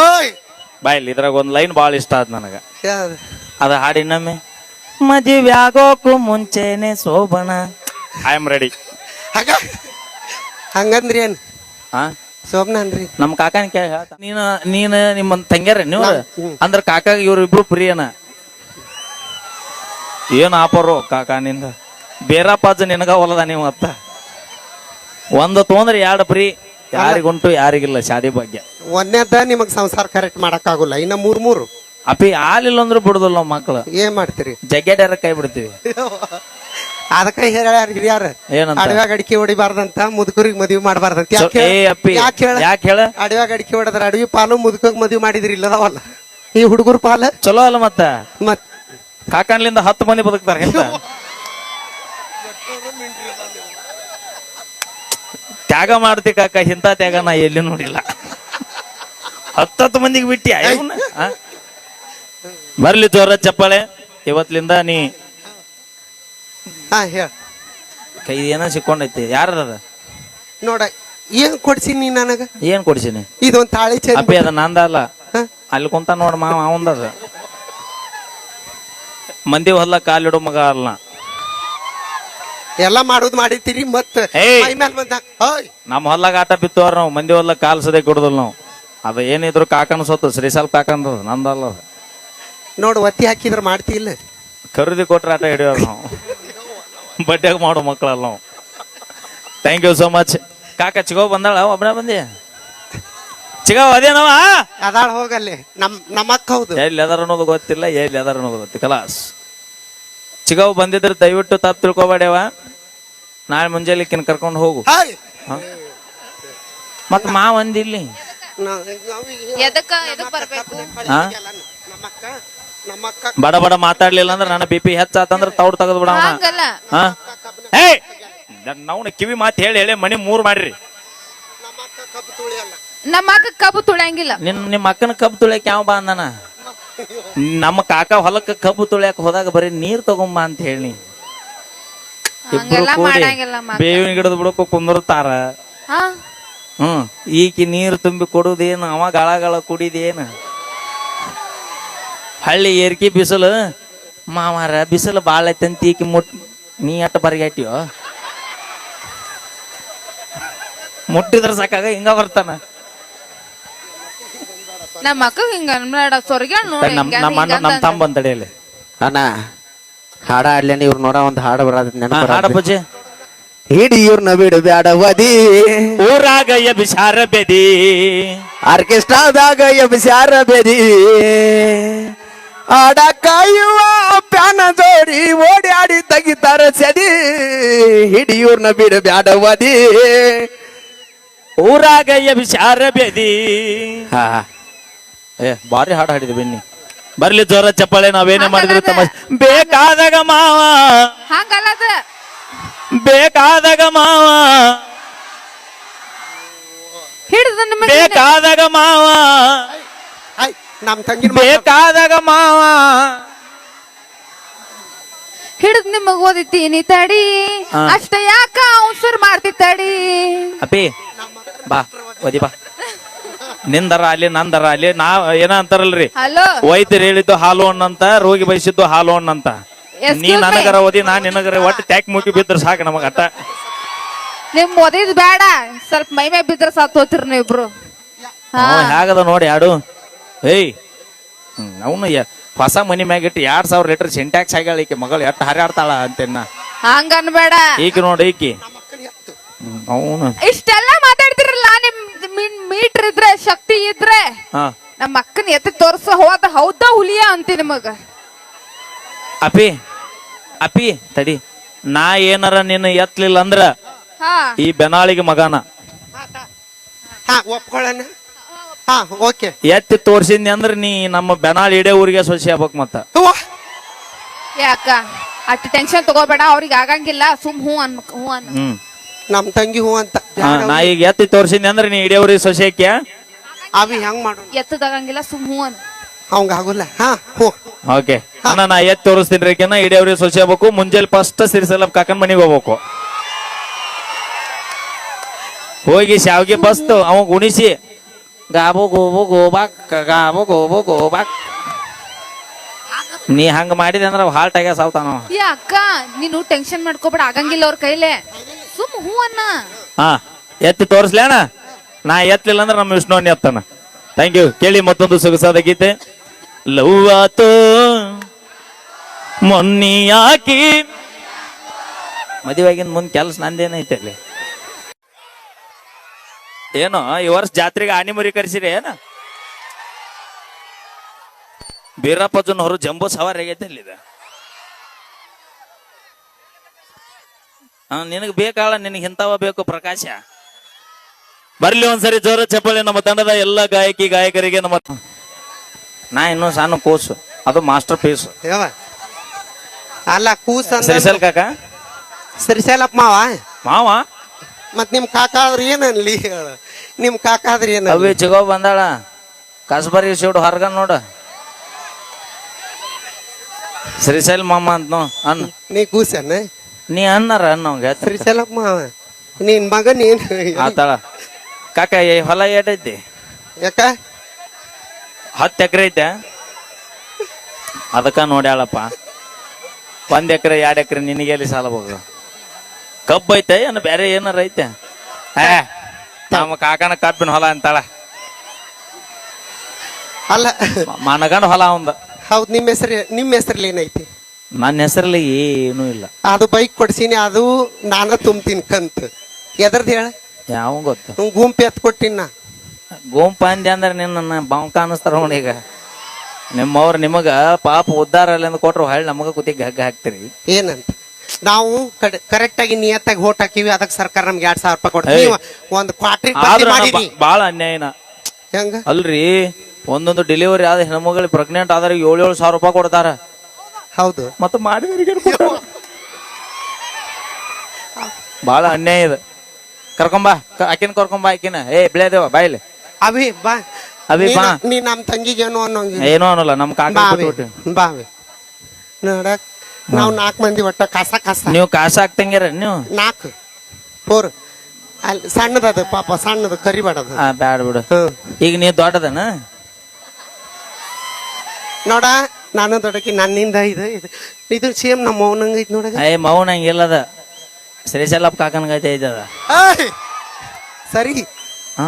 ಓಯ್! ಬಾಯ್ಲಿ ಇದ್ರಾಗ ಒಂದ್ ಲೈನ್ ಬಾಳ ಇಷ್ಟ ಆದ್ ನನಗ. ಯಾವ್ದು? ಅದ ಹಾಡಿನಮ್ಮೆ ಮದುವೆ ಆಗೋಕು ಮುಂಚೆನೆ ಸೋಬಣ ಐ ಆಮ್ ರೆಡಿ ಹಂಗ? ಹಂಗಂದ್ರಿ ಏನ್? ಹಾ ಸೋಮ್ನ ಅಂದ್ರಿ. ನಮ್ ಕಾಕನ ಕೇಳಿ ಹೇಳ್ತ. ನೀನು ನೀನು ನಿಮ್ಮ ತಂಗ್ಯಾರ ನೀವು ಹ್ಮ್. ಅಂದ್ರ ಕಾಕ ಇವ್ರಿಬ್ರು ಪ್ರಿಯನ. ಏನ್ ಆಪರು ಕಾಕ ನಿಂದ? ಬೇರಪ್ಪಾಜ ನಿನಗ ಹೊಲದ ನೀವು ಅತ್ತ ಒಂದು ತೊಂದ್ರೆ ಎರಡು ಪ್ರಿ. ಯಾರಿಗುಂಟು ಯಾರಿಗಿಲ್ಲ ಶಾದಿ ಭಾಗ್ಯ. ಒಂದೇದ ನಿಮಗ್ ಸಂಸಾರ ಕರೆಕ್ಟ್ ಮಾಡಕ್ ಆಗುಲ್ಲ ಇನ್ನ ಮೂರ್ ಮೂರು. ಅಪ್ಪಿ ಹಾಲಿಲ್ಲ ಅಂದ್ರೆ ಬಿಡುದಿಲ್ಲ ನಾವು ಮಕ್ಳು. ಏನ್ ಮಾಡ್ತೀರಿ? ಜಗ್ಗೆಡ್ಯಾರ ಕೈ ಬಿಡ್ತೀವಿ. ಅದಕ್ಕ ಹೇಳ್ಯಾರ ಹಿರಿಯಾರ. ಏನಂತ? ಅಡವ್ಯಾಗ ಅಡಿಕೆ ಹೊಡಿಬಾರ್ದಂತ ಮುದುಕರಿಗೆ ಮದ್ವಿ ಮಾಡಬಾರ್ದಂತ. ಸೊ- ಏ ಅಪ್ಪಿ ಯಾಕೆ ಹೇಳ ಯಾಕೆ ಹೇಳ? ಅಡವ್ಯಾಗ ಅಡಿಕೆ ಹೊಡೆದ್ರ ಅಡವಿ ಪಾಲು ಮುದುಕಗ್ ಮದ್ವಿ ಮಾಡಿದ್ರಿ ಇಲ್ಲದವಲ್ಲ. ಈ ಹುಡುಗರ ಪಾಲ? ಚಲೋ ಅಲ್ಲ ಮತ್ತ? ಮತ್ ಕಾಕನ್ಲಿಂದ ಹತ್ತು ಮಂದಿ ಬದುಕ್ತಾರ ತ್ಯಾಗ ಮಾಡ್ತಿ ಕಾಕ ಇಂಥ ತ್ಯಾಗ ನಾ ಎಲ್ಲಿ ನೋಡಿಲ್ಲ. ಹತ್ತತ್ತು ಮಂದಿಗೆ ಬಿಟ್ಟಿ ಬರ್ಲಿ ಜೋರ ಚಪ್ಪಾಳೆ ಇವತ್ಲಿಂದ ನೀ ಹಾ ಹೇಳ. ಕೈ ಏನೋ ಸಿಕ್ಕೊಂಡೈತಿ ಯಾರದ ನೋಡ ಏನ್ ಕೊಡ್ಸಿ ನೀ ನನಗ? ಏನ್ ಕೊಡ್ಸಿನಿ? ಇದೊಂದ್ ತಾಳಿ ಚಂದ ಅಪ್ಪಿ ಅದ ನಂದ ಅಲ್ಲ ಅಲ್ಲಿ ಕುಂತ ನೋಡ ಮಾವ ಅವಂದದ. ಮಂದಿ ಹೊಲ್ಲ ಕಾಲಿಡೋ ಮಗ ಅಲ್ಲ. ಎಲ್ಲಾ ಮಾಡೋದ್ ಮಾಡಿರ್ತೀರಿ ಮತ್ತ ಏಯ್! ಮೈ ಮ್ಯಾಲ್ ಬಂದಾಗ ಓಯ್! ನಮ್ಮ ಹೊಲ್ಲಾಗ ಆಟ ಬಿತ್ತವ್ರ ನಾವು ಮಂದಿ ಹೊಲ್ಲಾಗ ಕಾಲ್ ಸದೇ ಕೊಡುದಿಲ್ಲ ನಾವು. ಅದ ಏನಿದ್ರು ಕಾಕನ ಸೊತ್ತು ಶ್ರೀಸಾಲ್ ಕಾಕಂದ ನಂದಲ್ಲ ಅದು. ನೋಡು ಒತ್ತಿ ಹಾಕಿದ್ರ ಮಾಡ್ತಿ ಇಲ್ಲ ಖರೀದಿ ಕೊಟ್ರೆ ಆಟ ಹಿಡಿಯೋರು ನಾವು. ಬಡ್ಡ್ಯಾಗ ಮಾಡೋ ಮಕ್ಕಳಲ್ಲ ನಾವು. ಥ್ಯಾಂಕ್ ಯು ಸೋ ಮಚ್ ಕಾಕ ಚಿಗೋ ಬಂದಾಳ? ಒಬ್ಬನೇ ಬಂದಿ? ಚಿಗೋ ಅದೇನವ ಅದಾಳ ಹೋಗಲ್ಲಿ. ನಮ್ ಅಕ್ಕ ಹೌದು. ಎಲ್ಲಿ ಅದಾರ ಅನ್ನೋದು ಗೊತ್ತಿಲ್ಲ ಎಲ್ಲಿ ಅದಾರ ಅನ್ನೋದು ಗೊತ್ತಿಲ್ಲ. ಕಲಾಸ್ ಚಿಗಾವ್ ಬಂದಿದ್ರೆ ದಯವಿಟ್ಟು ತಪ್ಪು ತಿಳ್ಕೊಬೇಡವ ನಾಳೆ ಮುಂಜಾನೆ ಕಿನ್ ಕರ್ಕೊಂಡು ಹೋಗು. ಹಾಯ್! ಮತ್ ಮಾ ಒಂದಿಲ್ಲಿ ನಾವ್- ನಾವ್- ಎದಕ್ಕ ಎದಕ್ ಬರ್ಬೇಕು? ಹಾ? ನಮ್ಮಕ್ಕ ನಮ್ಮಕ್ಕ ಬಡ ಬಡ ಮಾತಾಡ್ಲಿಲ್ಲ ಅಂದ್ರೆ ನನ್ನ ಬಿ ಪಿ ಹೆಚ್ಚಾತಂದ್ರ ತೌಡ್ ತೆಗೆದು ಬಿಡ ಹಂಗಲ್ಲ. ಹಾ? ಹೇ ನಾವು ಕಿವಿ ಮಾತು ಹೇಳಿ ಹೇಳಿ ಮನೆ ಮೂರ್ ಮಾಡ್ರಿ. ನಮ್ಮಕ್ಕ ಕಬ್ಬು ತುಳಿಯಲ್ಲ. ನಮ್ಮ ಅಕ್ಕ ಕಬ್ಬು ತುಳಿಯಂಗಿಲ್ಲ. ನಿನ್ ನಿಮ್ಮ ಅಕ್ಕನ ಕಬ್ಬು ತುಳಿಯಕ್ ಯಾವ ಬಾ ಅಂದನ ನಮ್ಮ ಕಾಕ ಹೊಲಕ್ಕ ಕಬ್ಬು ತುಳಿಯಕ್ ಹೋದಾಗ ಬರೀ ನೀರ್ ತಗೊಂಬಾ ಅಂತ ಹೇಳಿ. ಇಬ್ರು ಹಂಗೆಲ್ಲ ಕೂಡಿ ಮಾಡಂಗಿಲ್ಲ ಮಕ್ಕ. ಬೇವಿನ ಗಿಡದ ಬುಡಕ್ಕ ಕುಂದಿರ್ತಾರ. ಹಾ? ಹ್ಮ್. ಈಕಿ ನೀರು ತುಂಬಿ ಕೊಡುದೇನು ಅವ ಗಳ ಗಳ ಕುಡಿದೇನು? ಹಳ್ಳಿ ಏರ್ಕಿ ಬಿಸಿಲು ಮಾವಾರ ಬಿಸಿಲು ಬಾಳ ಐತಂತ ಈಕಿ ಮುಟ್ ನೀ ಅಟ್ಟ ಬರಿಗಾಟಿಯೋ ಮುಟ್ಟಿದ್ರ ಸಾಕಾಗ ಹಿಂಗ ಬರ್ತಾನ. ನಮ್ಮ ಅಕ್ಕ ಹಿಂಗ ಅನ್ಬೇಡ ಸೊರ್ಗ್ಯಾಳ ನೋಡಿ ನಮ್ ನಮ್ಮ ಅಣ್ಣ ನಮ್ಮ ತಮ್ಮ ಬಂದ್ ತಡೆಯಲ್ಲಿ ಅಣ್ಣ ಹಾಡ ಆಡ್ಲೇನೆ ಇವ್ರು ನೋಡ ಒಂದು ಹಾಡು ಬರೋದ್ ಹಾಡ ಪೂಜೆ. ಹಿಡಿ ಇವ್ರನ್ನ ಬಿಡು ಬ್ಯಾಡ ವದಿ ಊರಾಗ ಎಬಿಸಾರ ಬೆದಿ. ಆರ್ಕೆಸ್ಟ್ರಾದಾಗ ಎಬ್ಸ್ಯಾರ ಬೆದಿ. ಆಡ ಕಾಯುವ ಪ್ಯಾನ ಜೋಡಿ ಓಡಾಡಿ ತೆಗಿತಾರ ಸದಿ. ಇವ್ರನ್ನ ಬಿಡು ಬ್ಯಾಡ ವದಿ ಊರಾಗ ಎಬಿಸಾರ ಬೆದಿ. ಏ ಭಾರಿ ಹಾಡು ಹಾಡಿದ್ವಿ ಬನ್ನಿ. ಬರ್ಲಿ ಜೋರ ಚಪ್ಪಾಳೆ ನಾವೇನೇ ಮಾಡಿದ್ರು ತಮ್ಮ ಬೇಕಾದಾಗ ಮಾವ. ಹಂಗಲ್ಲ ಅದ ಬೇಕಾದಾಗ ಮಾವ. ಹಿಡಿದ ನಿಮಗೆ ಬೇಕಾದಾಗ ಮಾವ. ನಮ್ ತಂಗಿ ಬೇಕಾದಾಗ ಮಾವ. ಹಿಡಿದ್ ನಿಮಗ್ ಓದಿತೀನಿ ತಡಿ. ಹಾ. ಅಷ್ಟ ಯಾಕ ಅವಸರ್ ಮಾಡ್ತಿ ತಡಿ. ಅಪ್ಪಿ ಬಾ ಓದಿ ಬಾ. ನಿಂದರ ಅಲ್ಲಿ ನಂದರ ಅಲ್ಲಿ ನಾ ಏನ ಅಂತಾರಲ್ರಿ? ಹಲೋ ವೈದ್ಯರು ಹೇಳಿದ್ದು ಹಾಲು ಹಣ್ಣಂತ ರೋಗಿ ಬಯಸಿದ್ದು ಹಾಲು ಹಣ್ಣಂತ. ನೀ. ನನಗರ ಓದಿ ನಾ ನಿನಗರ ಒಟ್ಟು ಟ್ಯಾಕ್ ಮುಗಿ ಬಿದ್ರ ಸಾಕು ನಮಗ ಅಟ್ಟ. ನಿಮ್ ಓದಿದ್ ಬೇಡ ಸ್ವಲ್ಪ ಮೈ ಮೇ ಬಿದ್ರ ಸಾತ್ ಹೋತಿರ್ ನೀವಿಬ್ರು ಹೇಗದ ನೋಡಿ ಯಾಡು. ಏಯ್ ಅವನು ಹೊಸ ಮನಿ ಮ್ಯಾಗಿಟ್ಟು ಎರಡ್ ಸಾವಿರ ಲೀಟರ್ ಸಿಂಟ್ಯಾಕ್ಸ್ ಆಗ್ಯಾಳ ಈಕೆ ಮಗಳು ಎಟ್ಟು ಹರಿಯಾಡ್ತಾಳ ಅಂತೇನ ಹಂಗ ಅನ್ಬೇಡ ಈಗ ನೋಡಿ ಈಕಿ. ಅವನು. ಇಷ್ಟೆಲ್ಲ ಮಾತಾಡ್ತಿರಲ್ಲ ನಿಮ್ ಮೀಟರ್ ಇದ್ರೆ ಶಕ್ತಿ ಇದ್ರೆ ಹಾ. ನಮ್ಮ ಅಕ್ಕನ ಎತ್ತಿ ತೋರ್ಸ ಹೋದ ಹೌದ ಹುಲಿಯ ಅಂತ ನಿಮಗ? ಅಪಿ ಅಪಿ ತಡಿ. ನಾ ಏನಾರ ನಿನ್ನ ಎತ್ತಲಿಲ್ಲ ಅಂದ್ರ ಹಾ. ಈ ಬೆನಾಳಿಗೆ ಮಗನ. ಹಾ ಒಪ್ಕೊಳ್ಳೋಣ. ಹಾ ಓಕೆ. ಎತ್ತಿ ತೋರ್ಸಿದ್ನಿ ಅಂದ್ರ ನೀ ನಮ್ಮ ಬೆನಾಳ್ ಇಡೇ ಊರಿಗೆ ಸೊಸಿ ಆಗ್ಬೇಕ್ ಮತ್ತ. ಯಾಕ? ಅಷ್ಟು ಟೆನ್ಷನ್ ತಗೋಬೇಡ ಅವ್ರಿಗೆ ಆಗಂಗಿಲ್ಲ ಸುಮ್ ಹೂ ಅನ್ ಹೂ ಅನ್ ಹ್ಮ್. ನಮ್ ತಂಗಿ ಹೂ ಅಂತ. ಹಾ, ನಾ ಈಗ ಎತ್ತಿ ತೋರ್ಸಿದ್ನಿ ಅಂದ್ರ ನೀ ಇಡೇ ಊರಿಗೆ ಸೊಸಿ ಹಾಕ್ಯ ಅವಿ ಹೆಂಗ್ ಮಾಡೋಣ ಎತ್ತದಾಗಂಗಿಲ್ಲ ಸುಮ್ ಹೂ ಅನ್. ಅವಂಗ ಆಗುಲ್ಲ. ಹಾ ಹೂ. ಓಕೆ. ಅಣ್ಣ ನಾ ಎತ್ತ ತೋರಿಸ್ತೀನಿ ರೀಕೆನ ಇಡೀ ಅವ್ರಿಗೆ ಸೊಸಿ ಆಗ್ಬೇಕು. ಮುಂಜಾನೆ ಫಸ್ಟ್ ಸಿರಿಸಲ್ಲ ಕಾಕನ್ ಮನೆಗೆ ಹೋಗ್ಬೇಕು. ಹೋಗಿ ಶಾವ್ಗೆ ಬಸ್ತು ಅವ ಗುಣಿಸಿ ಗಾಬು ಗೋಬು ಗೋಬಾಕ್ ಗಾಬು ಗೋಬು ಗೋಬಾಕ್. ನೀ ಹಂಗ ಮಾಡಿದೆ ಅಂದ್ರೆ ಹಾಲ್ಟ್ ಆಗ್ಯ ಸಾವ್ತಾನ ಅವ. ಏ ಅಕ್ಕ ನೀನು ಟೆನ್ಷನ್ ಮಾಡ್ಕೋಬೇಡ. ಆಗಂಗಿಲ್ಲ ಅವ್ರ ಕೈಲೆ. ಸುಮ್ ಹೂ ಅನ್ನ. ಹಾ. ಎತ್ತಿ ತೋರಿಸ್ಲೇಣ ನಾ ಎತ್ತಲಿಲ್ಲ ಅಂದ್ರೆ ನಮ್ಮ ವಿಷ್ಣುವನ್ ಎತ್ತಾನ. ಥ್ಯಾಂಕ್ ಯು ಕೇಳಿ ಮತ್ತೊಂದು ಸೊಗಸಾದ ಗೀತೆ. ಲವ್ ಆತು ಮೊನ್ನಿ ಯಾಕಿ? ಮದುವೆಗಿನ ಮುಂದೆ ಕೆಲಸ ನಂದೇನೈತೆ ಅಲ್ಲಿ? ಏನೋ, ಈ ವರ್ಷ ಜಾತ್ರೆಗೆ ಆನಿ ಮರಿ ಕರೆಸಿರಿ, ಏನ? ಬೀರಪ್ಪಜನ್ ಅವರು ಜಂಬೂ ಸವಾರಿ ಆಗೈತೆ ಅಲ್ಲಿ ಇದು. ಹಾ, ನಿನಗೆ ಬೇಕಾಳ ನಿನಗೆ ಇಂಥವ ಬೇಕು ಪ್ರಕಾಶ? ಬರ್ಲಿ ಒಂದ್ಸರಿ ಜೋರ ಚಪ್ಪಾಳೆ ನಮ್ಮ ತಂಡದ ಎಲ್ಲ ಗಾಯಕಿ ಗಾಯಕರಿಗೆ ನಮ್ಮ ನಾ ಇನ್ನೂ ಸಣ್ಣ ಕೂಸು. ಅದು ಮಾಸ್ಟರ್ ಪೀಸ್ ಯಾವ ಅಲ್ಲ ಕೂಸ ಸರಿಸಲ್ ಕಾಕ. ಸರಿಸಲಪ್ಪ ಮಾವ. ಮಾವ? ಮತ್ ನಿಮ್ ಕಾಕ ಆದ್ರೆ ಏನನ್ಲಿ? ಹೇಳು ನಿಮ್ ಕಾಕ ಆದ್ರೆ ಏನ ಅವಿ ಚಿಗೋ ಬಂದಾಳ. ಕಸ್ಬರಿ ಸಿಡು ಹೊರಗ ನೋಡ. ಶ್ರೀಶೈಲ್ ಮಾಮ ಅಂತ ನೋ ಅನ್ನ ನೀ ಕೂಸನ್ನ ನೀ ಅನ್ನಾರ ಅನ್ನವಂಗ ಶ್ರೀಶೈಲಪ್ಪ ಮಾವ. ನಿನ್ ಮಗ ಏನ್ ಆತಾಳ. ಕಾಕ ಈ ಹೊಲ ಏಟೈತಿ ಯಾಕ? ಹತ್ತು ಎಕರೆ ಐತೆ. ಅದಕ್ಕ ನೋಡ್ಯಾಳಪ್ಪ ಒಂದ್ ಎಕರೆ ಎರಡ್ ಎಕರೆ ನಿನಗೆ ಎಲ್ಲಿ ಸಾಲ ಹೋಗ ಕಬ್ಬು ಐತೆ ಏನು ಬೇರೆ ಏನಾರ ಐತೆ? ಏ ನಮ್ಮ ಕಾಕನ ಕಬ್ಬಿನ ಹೊಲ ಅಂತಾಳ. ಅಲ್ಲ. ಮನಗಂಡ ಹೊಲ ಅವಂದ. ಹೌದು ನಿಮ್ಮ ಹೆಸರು ನಿಮ್ಮ ಹೆಸರಲ್ಲಿ ಏನೈತಿ ನನ್ನ ಹೆಸರಲ್ಲಿ ಏನೂ ಇಲ್ಲ. ಅದು ಬೈಕ್ ಕೊಡ್ಸೀನಿ ಅದು ನಾನ ತುಂಬ್ತೀನಿ ಕಂತು. ಎದ್ರದ್ದು ಹೇಳ. ಯಾವ ಗೊತ್ತು? ಗುಂಪು ಎತ್ ಕೊಟ್ಟಿನ ಗುಂಪು ಅಂದೆ ಅಂದ್ರೆ ನಿನ್ನ ಬಾಂಕ ಅನ್ನಿಸ್ತಾರ ನೋಡಿ ಈಗ. ನಿಮ್ಮವ್ರು ನಿಮಗ ಪಾಪ ಉದ್ದಾರ ಅಲ್ಲಿಂದ ಕೊಟ್ರು ಹಳ್ಳಿ ನಮಗ ಕುತ್ತಿಗೆ ಗಗ್ಗ ಹಾಕ್ತಿರಿ. ಏನಂತ? ನಾವು ಕರೆಕ್ಟ್ ಆಗಿ ನಿಯತ್ತಾಗಿ ಓಟ್ ಹಾಕಿವಿ ಅದಕ್ಕೆ ಸರ್ಕಾರ ನಮ್ಗೆ ಎರಡ್ ಸಾವಿರ ರೂಪಾಯಿ ಕೊಡ್ತೀವಿ. ಒಂದು ನೀವು ಒಂದ್ ಕ್ವಾಟ್ರಿ ಆದ್ರೂ ಮಾಡಿರಿ ಬಾಳ ಅನ್ಯಾಯನ. ಹೆಂಗ? ಅಲ್ರಿ ಒಂದೊಂದು ಡೆಲಿವರಿ ಆದ ಹೆಣ್ಮಗಳಿಗೆ ಪ್ರೆಗ್ನೆಂಟ್ ಆದ್ರೆ ಏಳು ಏಳು ಸಾವಿರ ರೂಪಾಯಿ ಕೊಡ್ತಾರ. ಹೌದು. ಮತ್ತೆ ಮಾಡಿದವರಿಗೆ ಬಹಳ ಅನ್ಯಾಯ ಇದೆ. ಕರ್ಕೊಂಬಾ ಆಕಿನ ಕರ್ಕೊಂಬಾ ಆಕಿನ. ಏ ಬೆಳೆದೇವ ಬಾಯ್ಲಿ ಅಭಿ ಬಾ. ಅಭಿ, ಬಾ. ನ- ನೀ ನಮ್ ತಂಗಿಗೇನು ಅನ್ನೋಂಗಿಲ್ಲ. ಏನೋ ಅನ್ನಲ್ಲ ನಮ್ ಕಾಕ ಬಿಟ್ಬಿಟ್ಟು ಬಾವಿ ನೋಡಕ್ ನಾವ್ ನಾಲ್ಕು ಮಂದಿ ಒಟ್ಟ ಕಸ ಕಸ. ನೀವು ಕಾಸ ಹಾಕ್ತಂಗಿರ ನೀವು. ನಾಲ್ಕು ಫೋರ್. ಅಲ್ಲಿ ಸಣ್ಣದದು ಪಾಪ ಸಣ್ಣದು ಕರಿಬೇಡದು ಆ ಬ್ಯಾಡ ಬಿಡು. ಈಗ ನೀ ದೊಡ್ಡದನ? ನೋಡ ನಾನು ದೊಡ್ಡಕಿ ನನ್ನಿಂದ ಇದು ಇದು. ಸೇಮ್ ನಮ್ಮ ಮೌನಂಗ ಐತಿ ನೋಡ. ಏ ಮೌನ ಹಂಗಿಲ್ಲದ ಶ್ರೀಶೈಲಪ್ಪ ಕಾಕನಗೈತೆ ಐತದ. ಸರಿ. ಹಾ?